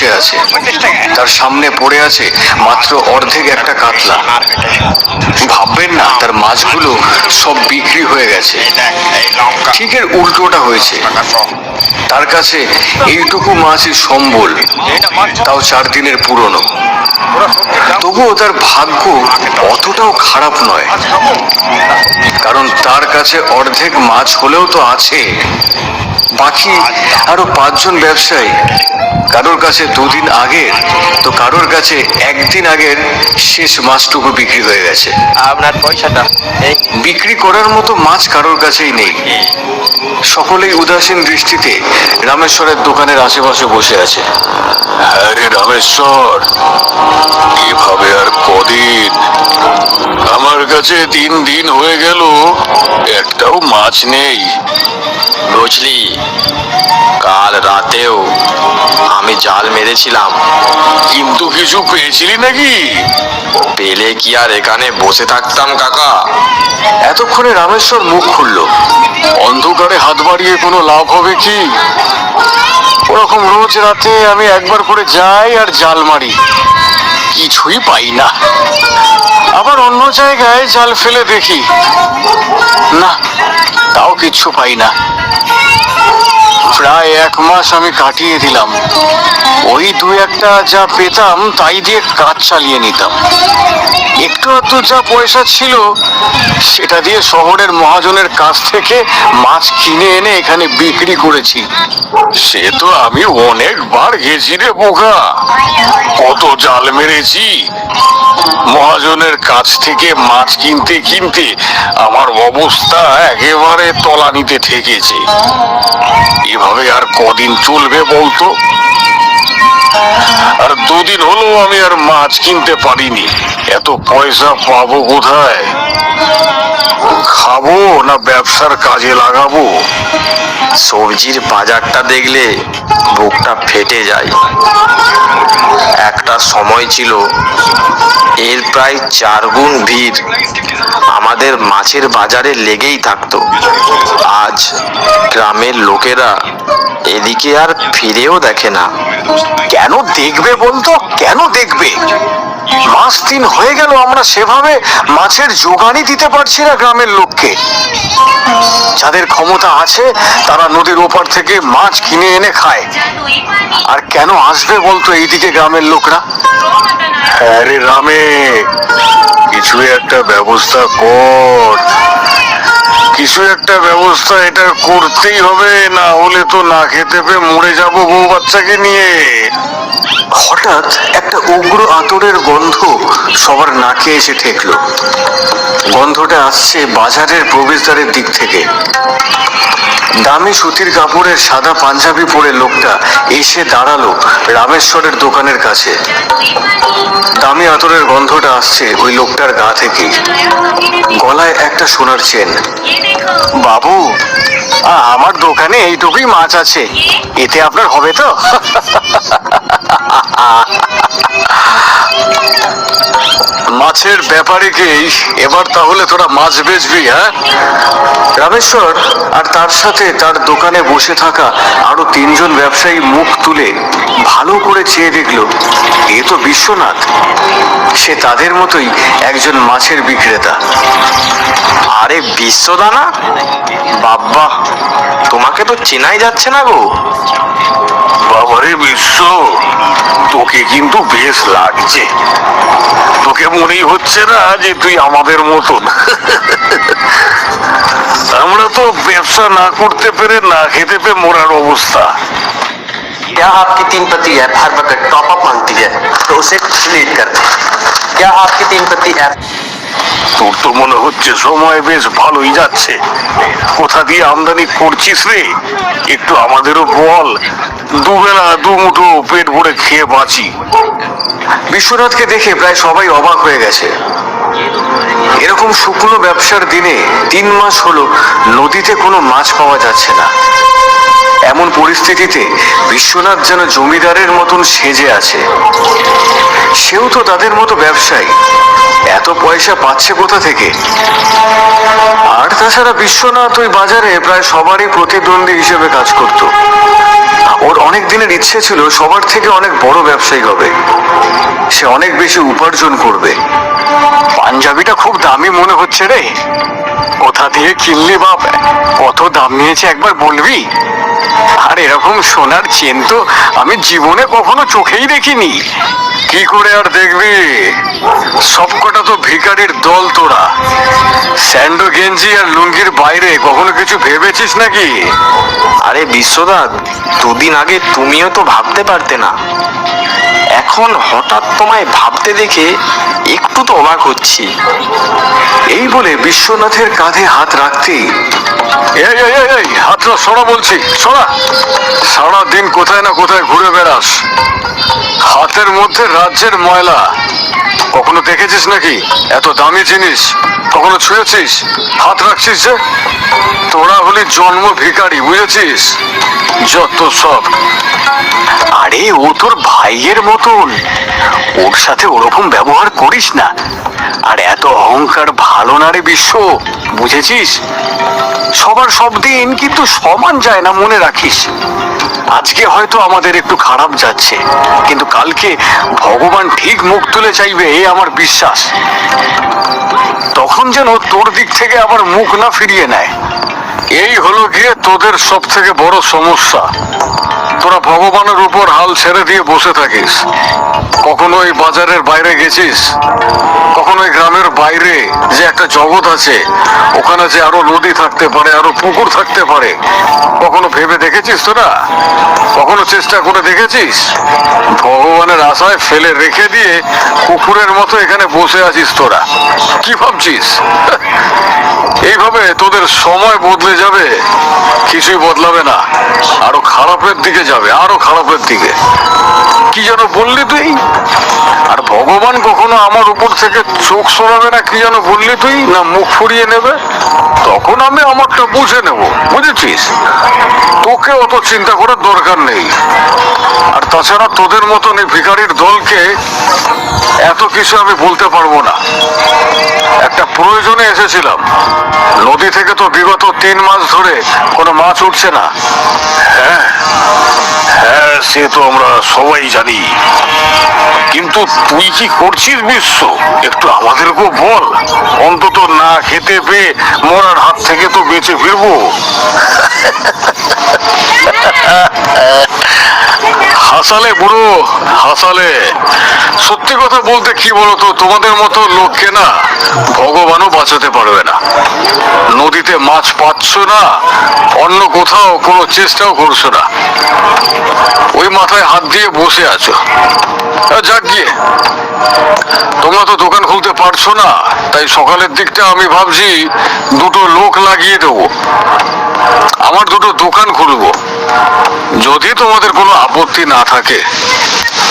বসে আছে। তার সামনে পড়ে আছে মাত্র অর্ধেক একটা কাতলা। ভাববেন না, তার মাছগুলো সব বিক্রি হয়ে গেছে। ঠিক এর উল্টোটা হয়েছে। তার কাছে এইটুকু মাছই সম্বল, তাও চার দিনের পুরনো। তবুও তার ভাগ্য অতটাও খারাপ নয়। কারণ তার কাছে অর্ধেক মাছ হলেও তো আছে। বাকি আরও পাঁচজন ব্যবসায়ী কারোর কাছে দুদিন আগের তো কারোর কাছে একদিন আগের শেষ মাছটুকু বিক্রি হয়ে গেছে। আপনার পয়সাটা? এই বিক্রি করার মতো মাছ কারোর কাছেই নেই। সকলেই উদাসীন দৃষ্টিতে রামেশ্বরের দোকানের আশেপাশে বসে আছে। আরে রামেশ্বর এভাবে আর কদিন? আমার কাছে তিন দিন হয়ে গেল একটাও মাছ নেই। বুঝলি কাল রাতেও আমি জাল মেরেছিলাম। কিন্তু কিছু পেয়েছিলি নাকি? পেলে কি আর এখানে বসে থাকতাম কাকা? এতক্ষণে রামেশ্বর মুখ খুলল। অন্ধকারে হাত বাড়িয়ে কোনো লাভ হবে কি? ওরকম রোজ রাতে আমি একবার করে যাই আর জাল মারি। কিছুই পাই না। আবার অন্য জায়গায় জাল ফেলে দেখি। না তাও কিচ্ছু পাই না। প্রায় এক মাস আমি কাটিয়ে দিলাম। ওই দু একটা যা পেতাম, তাই দিয়ে কাজ চালিয়ে নিতাম। একটু আধটু যা পয়সা ছিল, সেটা দিয়ে শহরের মহাজনের কাছ থেকে মাছ কিনে এনে এখানে বিক্রি করেছি। সে তো আমি অনেকবার গেছি রে বোকা। কত জাল মেরেছি। মহাজনের কাছ থেকে মাছ কিনতে কিনতে আমার অবস্থা একেবারে তলানিতে ঠেকেছে। এভাবে আর কদিন চলবে বলতো? আর দুদিন হলো আমি আর মাছ কিনতে পারিনি। এত পয়সা পাবো কোথায়? খাব না ব্যবসার কাজে লাগাবো? সবজির বাজারটা দেখলে বুকটা ফেটে যায়। একটা সময় ছিল, এর প্রায় চার গুণ ভিড়। আমাদের মাছের বাজারে লেগেই থাকতো। আজ গ্রামের লোকেরা এদিকে আর ফিরেও দেখে না। কেন দেখবে বলতো? কেন দেখবে? মাস তিন হয়ে গেল, আমরা সেভাবে মাছের জোগানই দিতে পারছি না গ্রামের লোককে। যাদের ক্ষমতা আছে, তারা নদীর ওপার থেকে মাছ কিনে এনে খায়। আর কেন আসবে বলতো এইদিকে গ্রামের লোকরা? আরে রামে, কিছু একটা ব্যবস্থা কর। কিছু একটা ব্যবস্থা এটা করতেই হবে, না হলে তো না খেতে পেয়ে মরে যাব বউ বাচ্চাকে নিয়ে। হঠাৎ একটা উগ্র আতরের গন্ধ সবার নাকে এসে ঠেকলো। গন্ধটা আসছে বাজারের প্রবেশদ্বারের দিক থেকে। দামি সুতির কাপড়ের সাদা পাঞ্জাবি পরে লোকটা এসে দাঁড়াল রামেশ্বরের দোকানের কাছে। দামি আতরের গন্ধটা আসছে ওই লোকটার গা থেকে। গলায় একটা সোনার চেন। বাবু আমার দোকানে এইটুকুই মাছ আছে। এতে আপনার হবে তো? মাছের ব্যাপারে ব্যাপারীকেই এবার তাহলে তোরা মাছ বেচবি হ্যাঁ? রামেশ্বর আর তার সাথে তার দোকানে বসে থাকা আরও তিনজন ব্যবসায়ী মুখ তুলে ভালো করে চেয়ে দেখল, এ তো বিশ্বনাথ। সে তাদের মতোই একজন মাছের বিক্রেতা। আরে বিশ্বদানা? বাব্বা, তোমাকে তো চেনাই যাচ্ছে না গো। বাবারে বিশ্ব, তোকে কিন্তু বেশ লাগছে। তোকে মনেই হচ্ছে না যে তুই আমাদের মতন। আমরা তো ব্যবসা না করতে পেরে না খেতে পেয়ে মরার অবস্থা। क्या आपकी तीन पति ऐप हर वक्त टॉप अप मांगती है तो उसे डिलीट कर दें क्या आपकी तीन पति ऐप তোর তো মনে হচ্ছে সময় বেশ ভালোই যাচ্ছে কোথা দিয়ে আমদানি করছিস রে একটু আমাদেরও বল দুবেলা দু মুঠো পেট ভরে খেয়ে বাঁচি বিশ্বনাথকে দেখে প্রায় সবাই অবাক হয়ে গেছে এরকম শুকনো ব্যবসার দিনে তিন মাস হলো নদীতে কোনো মাছ পাওয়া যাচ্ছে না এমন পরিস্থিতিতে বিশ্বনাথ যেন জমিদারের মতন সেজে আছে। সেও তো তাদের মতো ব্যবসায়ী। এত পয়সা পাচ্ছে কোথা থেকে? আর তাছাড়া বিশ্বনাথ ওই বাজারে প্রায় সবারই প্রতিদ্বন্দ্বী হিসেবে কাজ করত। ওর অনেক দিনের ইচ্ছে ছিল সবার থেকে অনেক বড় ব্যবসায়ী হবে। সে অনেক বেশি উপার্জন করবে। পাঞ্জাবিটা খুব দামি মনে হচ্ছে রে। কোথা দিয়ে কিনলি বাপ? কত দাম নিয়েছে একবার বলবি? আর এরকম সোনার চেন তো আমি জীবনে কখনো চোখেই দেখিনি। কি করে আর দেখবি? সবকটা তো ভিখারির দল তোরা। স্যান্ডো, গেঞ্জি আর লুঙ্গির বাইরে কখনো কিছু ভেবেছিস নাকি? আরে বিশ্বদা দুদিন আগে তুমিও তো ভাবতে পারতে না। এখন হঠাৎ তোমায় ভাবতে দেখে একটু অবাক হচ্ছি। এই বলে বিশ্বনাথের কাঁধে হাত রাখতেই হাতটা সরা বলছি, সরা। সারা দিন কোথায় না কোথায় ঘুরে বেড়াস। হাতের মধ্যে রাজ্যের ময়লা। কখনো দেখেছিস নাকি? এত দামি জিনিস। কখনো ছুঁয়েছিস? হাত রাখছিস যে? তোরা হলি জন্ম ভিখারি, বুঝেছিস? যত সব। আরে, ও তোর ভাইয়ের মতন। ওর সাথে ওরকম ব্যবহার করিস না। আর এত অহংকার ভালো না রে বিশ্ব, বুঝেছিস? সবার সব দিন কিন্তু সমান যায় না, মনে রাখিস। আজকে হয়তো আমাদের একটু খারাপ যাচ্ছে, কিন্তু কালকে ভগবান ঠিক মুখ তুলে চাইবে, এ আমার বিশ্বাস। তখন যেন তোর দিক থেকে আবার মুখ না ফিরিয়ে নেয়। এই হলো গিয়ে তোদের সব থেকে বড় সমস্যা। তোরা ভগবানের উপর হাল ছেড়ে দিয়ে বসে থাকিস। কখনো ওই বাজারের বাইরে গেছিস কখনো ওই গ্রামের বাইরে যে একটা জগৎ আছে, ওখানে যে আরও নদী থাকতে পারে, আরও পুকুর থাকতে পারে। কখনো ভেবে দেখেছিস তোরা? কখনো চেষ্টা করে দেখেছিস? ভগবানের আশায় ফেলে রেখে দিয়ে কুকুরের মতো এখানে বসে আছিস তোরা। কি ভাবছিস? এইভাবে তোদের সময় বদলে যাবে, কিছুই বদলাবে না। আরও খারাপের দিকে যাবে, আরও খারাপের দিকে। কি যেন বললি তুই? আর ভগবান কখনো আমার উপর থেকে চোখ সরাবে না, কি যেন বললি তুই? না মুখ ফুরিয়ে নেবে? তখন আমি আমারটা বুঝে নেব, বুঝেছিস? তোকে অত চিন্তা করার দরকার নেই। আর তাছাড়া তোদের মতন এই ভিখারির দলকে এত কিছু আমি বলতে পারব না। একটা প্রয়োজনে এসেছিলাম। নদী থেকে তো বিগত তিন মাস ধরে কোনো মাছ উঠছে না। হ্যাঁ হ্যাঁ সে তো আমরা সবাই জানি। কিন্তু তুই কি করছিস বিশ্ব? একটু আমাদেরকেও বল। অন্তত না খেতে পেয়ে মরার হাত থেকে তো বেঁচে ফিরবো। হাসালে বুড়ো, হাসালে। সত্যি কথা বলতে কি বলতো, তোমাদের মতো লোককে না ভগবানও বাঁচাতে পারবে না। নদীতে মাছ পাচ্ছ না, অন্য কোথাও কোনো চেষ্টাও করছ না। ওই মাথায় হাত দিয়ে বসে আছো। যাক গিয়ে। তোমরা তো দোকান খুলতে পারছ না, তাই সকালের দিকটা আমি ভাবছি দুটো লোক লাগিয়ে দেবো। আমার দুটো দোকান খুলবো। যদি তোমাদের কোনো আপত্তি না থাকে,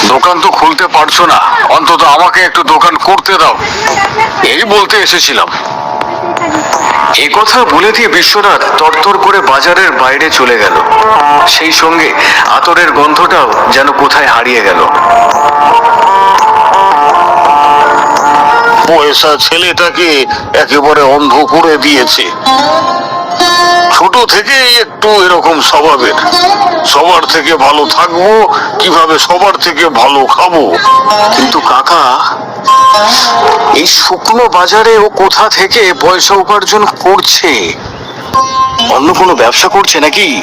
দোকান তো খুলতে পারছ না, অন্তত আমাকে একটু দোকান করতে দাও। এই বলতে এসেছিলাম। এ কথা বলে দিয়ে বিশ্বনাথ তরতর করে বাজারের বাইরে চলে গেল। সেই সঙ্গে আতরের গন্ধটাও যেন কোথায় হারিয়ে গেল। পয়সা ছেলেটাকে একেবারে অন্ধ করে দিয়েছে। ছোট থেকেই একটু এরকম স্বভাবের। সবার থেকে ভালো থাকব, কীভাবে সবার থেকে ভালো খাব? কিন্তু কাকা, এই শুকনো বাজারে ও কোথা থেকে পয়সা উপার্জন করছে? অন্য কোনো ব্যবসা করছে নাকি?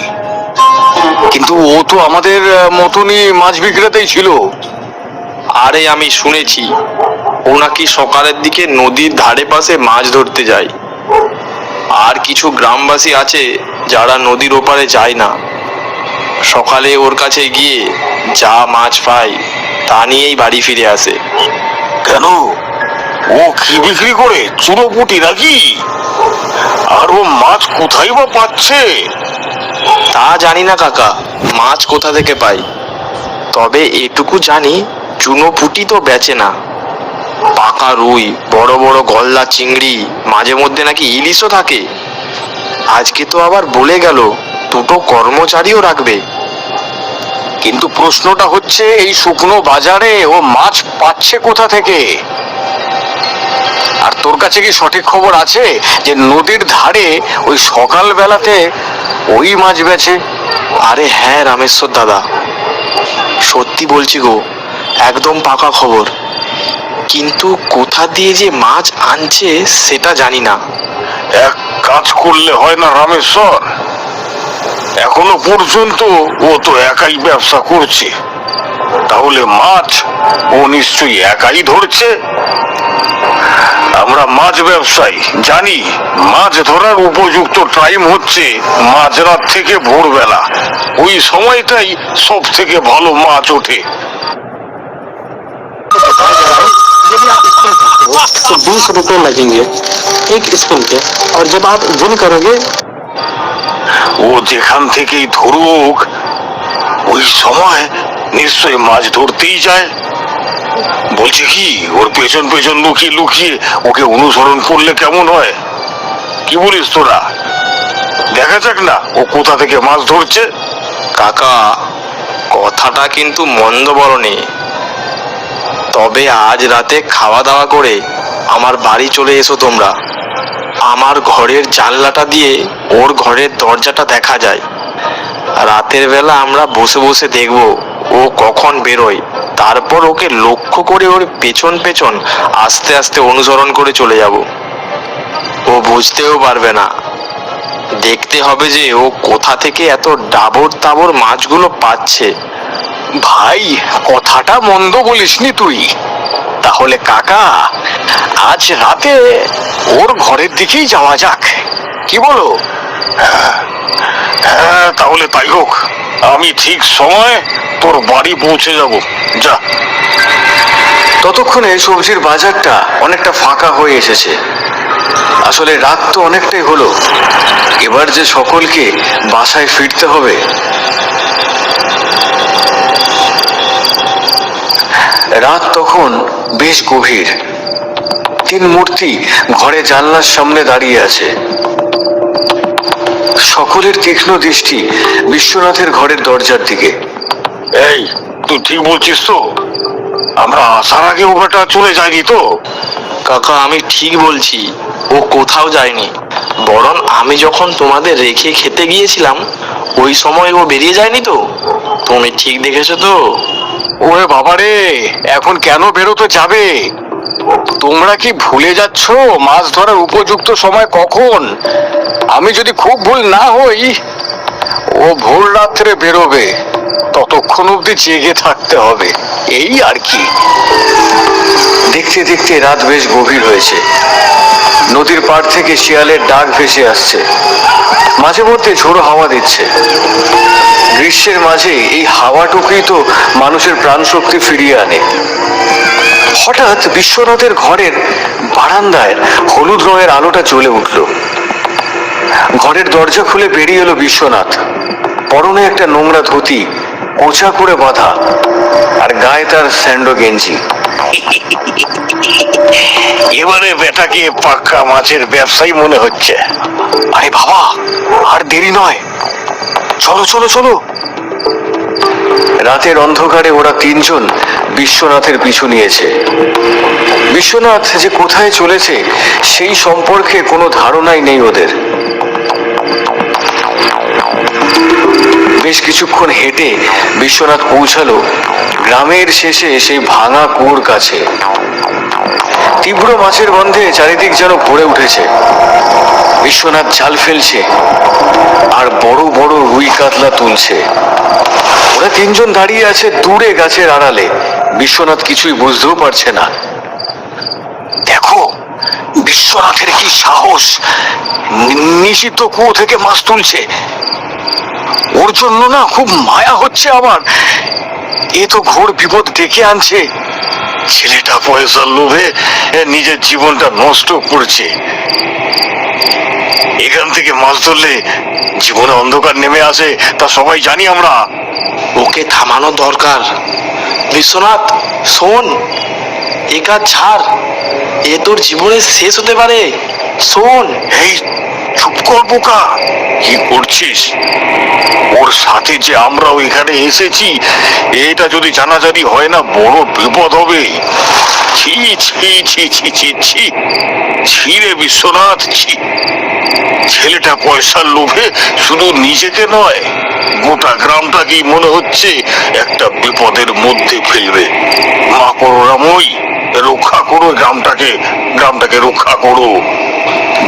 কিন্তু ও তো আমাদের মতনই মাছ বিক্রেতাই ছিল। আরে আমি শুনেছি, ও নাকি সকালের দিকে নদীর ধারে পাশে মাছ ধরতে যায়। আর কিছু গ্রামবাসী আছে যারা নদীর ওপারে যায় না। সকালে ওর কাছে গিয়ে যা মাছ পায় তা নিয়েই বাড়ি ফিরে আসে। কেন? ও কি বিক্রি করে চুনোপুটি নাকি? আর ও মাছ কোথায় বা পাচ্ছে? তা জানি না কাকা মাছ কোথা থেকে পাই তবে এটুকু জানি চুনো পুটি তো বেচে না। পাকা রুই, বড় বড় গলদা চিংড়ি, মাঝে মধ্যে নাকি ইলিশও থাকে। আজকে তো আবার বলে গেল, দুটো কর্মচারীও রাখবে। কিন্তু প্রশ্নটা হচ্ছে, এই শুকনো বাজারে ও মাছ পাচ্ছে কোথা থেকে? আর তোর কাছে কি সঠিক খবর আছে যে নদীর ধারে ওই সকাল বেলাতে ওই মাছ বেছে আরে হ্যাঁ রামেশ্বর দাদা। সত্যি বলছি গো, একদম পাকা খবর। কিন্তু কোথা দিয়ে যে মাছ আনছে সেটা জানি না। এক কাজ করলে হয় না রামেশ্বর। এখনও পর্যন্ত ও তো একাই ব্যবসা করছে। তাহলে মাছ ও নিশ্চয়ই একাই ধরছে। আমরা মাছ ব্যবসায়ী, জানি মাছ ধরার উপযুক্ত টাইম হচ্ছে মাঝরাত থেকে ভোরবেলা। ওই সময়টাই সব থেকে ভালো মাছ ওঠে। तो बीस रुपए लगेंगे एक स्पून के और जब आप जिम करोगे ও যেখান থেকেই ধরুক ওই সময় নিশ্চয়ই মাছ ধরতেই যায় বলছে কি ওর পেছন পেছন লুকিয়ে লুকিয়ে ওকে অনুসরণ করলে কেমন হয় কি বলিস তোরা দেখা যাক না ও কোথা থেকে মাছ ধরছে কাকা কথাটা কিন্তু মন্দ বলনি তবে আজ রাতে খাওয়া দাওয়া করে আমার বাড়ি চলে এসো তোমরা। আমার ঘরের জানলাটা দিয়ে ওর ঘরের দরজাটা দেখা যায়। রাতের বেলা আমরা বসে বসে দেখব ও কখন বেরোয়। তারপর ওকে লক্ষ্য করে ওর পেছন পেছন আস্তে আস্তে অনুসরণ করে চলে যাব। ও বুঝতেও পারবে না। দেখতে হবে যে ও কোথা থেকে এত ডাবর তাবর মাছগুলো পাচ্ছে। ভাই কথাটা মন্দ বলিসনি তুই। তাহলে কাকা আজ রাতে ওর ঘরের দিকেই যাওয়া যাক। কি বলো? হ্যাঁ তাহলে তাই হোক। আমি ঠিক সময় তোর বাড়ি পৌঁছে যাব। যা। ততক্ষণে সবজির বাজারটা অনেকটা ফাঁকা হয়ে এসেছে। আসলে রাত তো অনেকটাই হলো। এবার যে সকলকে বাসায় ফিরতে হবে। রাত তখন বেশ গভীর। তিন মূর্তি ঘরে জানলার সামনে দাঁড়িয়ে আছে। সকলের তীক্ষ্ণ দৃষ্টি বিশ্বনাথের ঘরের দরজার দিকে। এই তুই ঠিক বলছিস তো? আমরা আসার আগে ওটা চলে যায়নি তো? কাকা আমি ঠিক বলছি। ও কোথাও যায়নি। বরং আমি যখন তোমাদের রেখে খেতে গিয়েছিলাম, ওই সময় ও বেরিয়ে যায়নি তো? তুমি ঠিক দেখেছ তো? ওরে বাবা রে এখন কেন বেরোতে যাবে? তোমরা কি ভুলে যাচ্ছ মাছ ধরার উপযুক্ত সময় কখন? আমি যদি খুব ভুল না হই, ও ভোর রাত্রে বেরোবে। ততক্ষণ অবধি জেগে থাকতে হবে। এই আর কি? দেখতে দেখতে রাত বেশ গভীর হয়েছে। নদীর পাড় থেকে শিয়ালের ডাক ভেসে আসছে। মাঝে মধ্যে ঝোড়ো হাওয়া দিচ্ছে। গ্রীষ্মের মাঝে এই হাওয়াটুকুই তো মানুষের প্রাণ শক্তি ফিরিয়ে আনে। হঠাৎ বিশ্বনাথের ঘরের বারান্দায় হলুদ রঙের আলোটা জ্বলে উঠল। ঘরের দরজা খুলে বেরিয়ে এলো বিশ্বনাথ। পরনে একটা নোংরা ধুতি কোচা করে বাঁধা আর গায়ে তার স্যান্ডো গেঞ্জি। এবারে বেটাকে পাক্কা মাছের ব্যবসায়ী মনে হচ্ছে। আরে বাবা, আর দেরি নয়। চলো চলো চলো। রাতের অন্ধকারে ওরা তিনজন বিশ্বনাথের পিছু নিয়েছে। বিশ্বনাথ যে কোথায় চলেছে, সেই সম্পর্কে কোনো ধারণাই নেই ওদের। বেশ কিছুক্ষণ হেঁটে বিশ্বনাথ পৌঁছালো গ্রামের শেষে সেই ভাঙা কুয়োর কাছে। তীব্র মাছের গন্ধে চারিদিক যেন ভরে উঠেছে। বিশ্বনাথ জাল ফেলছে আর বড় বড় রুই কাতলা তুলছে। ওরা তিনজন দাঁড়িয়ে আছে দূরে গাছের আড়ালে। বিশ্বনাথ কিছুই বুঝতেও পারছে না। দেখো, বিশ্বনাথের কি সাহস! নি- নিষিদ্ধ কুয়ো থেকে মাছ তুলছে। ওর জন্য না খুব মায়া হচ্ছে আমার। এ তো ঘোর বিপদ ডেকে আনছে। ছেলেটা পয়সার লোভে নিজের জীবনটা নষ্ট করছে। এখান থেকে মাছ ধরলে জীবনে অন্ধকার নেমে আসে তা সবাই জানি আমরা। ওকে থামানো দরকার। বিশ্বনাথ শোন এ কাজ ছাড়। এ তোর জীবনে শেষ হতে পারে। শোন। এই চুপ কর বোকা। কি করছিস? ওর সাথে যে আমরাও এখানে এসেছি, এটা যদি জানাজানি হয় না, বড় বিপদ হবে। ছি ছি ছি ছি ছি ছি। বিশ্বনাথ, ছি। ছেলেটা পয়সার লোভে শুধু নিজেকে নয়, গোটা গ্রামটাকেই মনে হচ্ছে একটা বিপদের মধ্যে ফেলবে। মা করোরামই রক্ষা করো গ্রামটাকে গ্রামটাকে রক্ষা করো।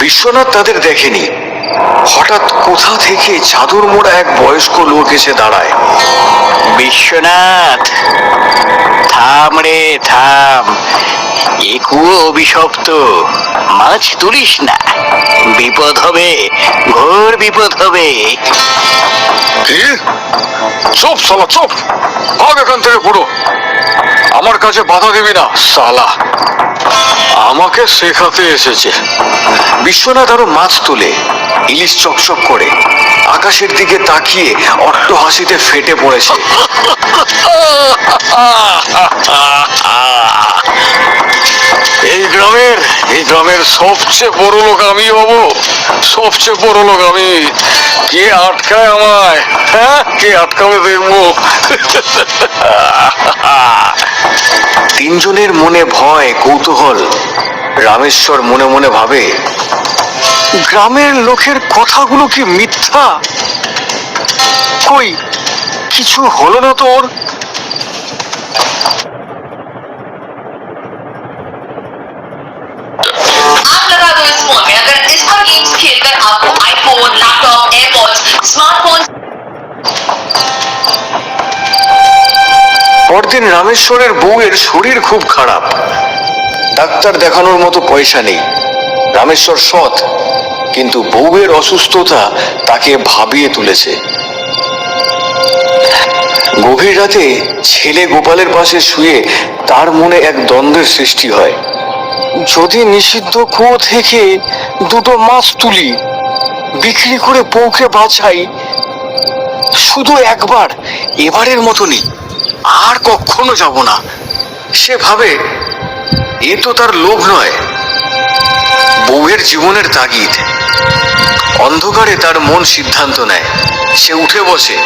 বিশ্বনাথ তাদের দেখেনি। হঠাৎ কোথা থেকে চাদর মোড়া এক বয়স্ক লোক এসে দাঁড়ায়। বিশ্বনাথ, থাম রে, থাম। এ কুয়ো অভিশপ্ত, মাছ তুলিস না। বিপদ হবে, ঘোর বিপদ হবে। চুপ সালা চুপ। ভাগ এখান থেকে পুরো আমার কাছে বাধা দিবি না সালা আমাকে শেখাতে এসেছে। বিশ্বনাথ আরও মাছ তোলে ইলিশ চকচক করে আকাশের দিকে তাকিয়ে অট্ট হাসিতে ফেটে পড়েছে। এই গ্রামের এই গ্রামের সবচেয়ে বড় লোক আমি হব। সবচেয়ে বড় লোক আমি। কে আটকায় আমায়? হ্যাঁ? কে আটকাবে দেখব। তিনজনের মনে ভয়, কৌতূহল। রামেশ্বর মনে মনে ভাবে গ্রামের লোকের কথাগুলো কি মিথ্যা? কই কিছু হলো না তোর? পরদিন রামেশ্বরের বউয়ের শরীর খুব খারাপ। ডাক্তার দেখানোর মতো পয়সা নেই। রামেশ্বর সৎ। কিন্তু বউয়ের অসুস্থতা তাকে ভাবিয়ে তুলেছে। গভীর রাতে ছেলে গোপালের পাশে শুয়ে তার মনে এক দ্বন্দ্বের সৃষ্টি হয়। যদি নিষিদ্ধ কুয়ো থেকে দুটো মাছ তুলি, বিক্রি করে বউকে বাছাই, শুধু একবার এবারের মতনই আর কখনো যাব না। সে ভাবে এ তো তার লোভ নয়। বউয়ের জীবনের তাগিদ। অন্ধকারে তার মন সিদ্ধান্ত নেয়। সে উঠে বসে।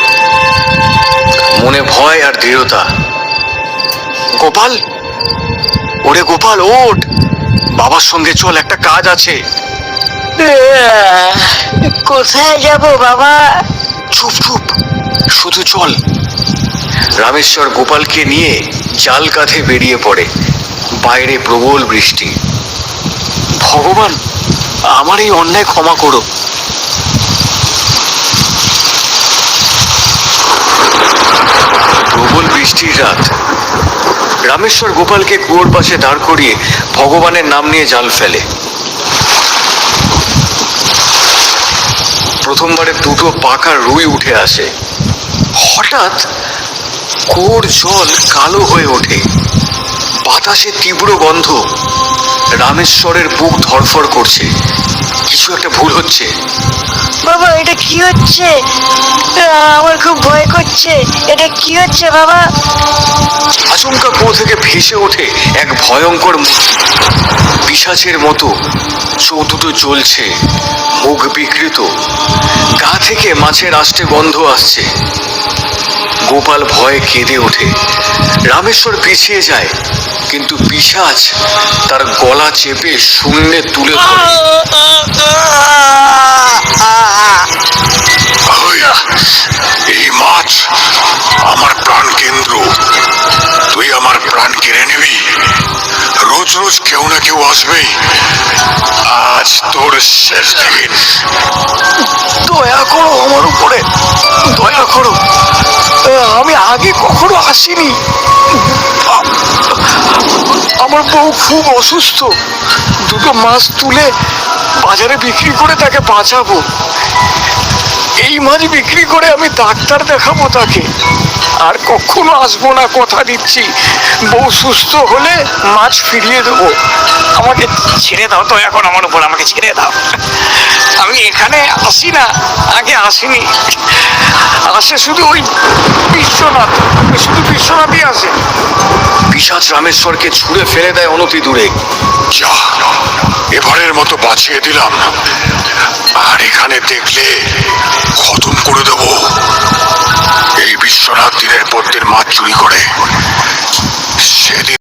মনে ভয় আর দৃঢ়তা। গোপাল! ওরে গোপাল ওঠ! বাবার সঙ্গে চল একটা কাজ আছে। কোথায় যাব বাবা? চুপ চুপ। শুধু চল। রামেশ্বর গোপালকে নিয়ে জাল কাঁধে বেরিয়ে পড়ে। বাইরে প্রবল বৃষ্টি। ভগবান! আমার এই অন্যায় ক্ষমা করো। প্রবল বৃষ্টির রাত। রামেশ্বর গোপালকে কুয়োর পাশে দাঁড় করিয়ে ভগবানের নাম নিয়ে জাল ফেলে। প্রথমবারে দুটো পাকা রুই উঠে আসে। হঠাৎ কুয়োর জল কালো হয়ে ওঠে। বাতাসে তীব্র গন্ধ। রামেশ্বরের বুক ধরফর করছে। কিছু একটা ভুল হচ্ছে। বাবা এটা কি হচ্ছে? আমার খুব ভয় করছে। এটা কি হচ্ছে বাবা? আচমকা কুয়ো থেকে ভেসে ওঠে এক ভয়ঙ্কর পিসাচের মতো চোখ দুটো জ্বলছে মুখ বিকৃত। গা থেকে মাছের আষ্টে গন্ধ আসছে। গোপাল ভয়ে কেঁদে ওঠে। রামেশ্বর পিছিয়ে যায়, কিন্তু পিসাজ তার গলা চেপে শূন্যে তুলে ধরে। এই মাছ আমার প্রাণ কেন্দ্র তুই আমার প্রাণ কেড়ে নিবি। রোজ রোজ কেউ না কেউ আসবেই। আজ তোর শেষ দিন। দয়া করো আমার উপরে। দয়া করো। আমি আগে কখনো আসিনি। আমার বউ খুব অসুস্থ। দুটো মাছ তুলে বাজারে বিক্রি করে তাকে বাঁচাবো। এই মাছ বিক্রি করে আমি ডাক্তার দেখাবো তাকে। আর কখনো আসব না, কথা দিচ্ছি। বউ সুস্থ হলে মাছ ফিরিয়ে দেবো। আমাকে ছেড়ে দাও তো এখন আমার উপর, আমাকে ছেড়ে দাও। আমি এখানে আসি না, আগে আসিনি। আসে শুধু ওই বিশ্বনাথ, শুধু বিশ্বনাথই আসে। পিসাচ রামেশ্বরকে ছুঁড়ে ফেলে দেয় অনতি দূরে। যা, এবারের মতো বাঁচিয়ে দিলাম। আর এখানে দেখলে খতম করে দেব। এই বিশ্বনাথ দিনের পর দিন মাছ চুরি করে। সেদিন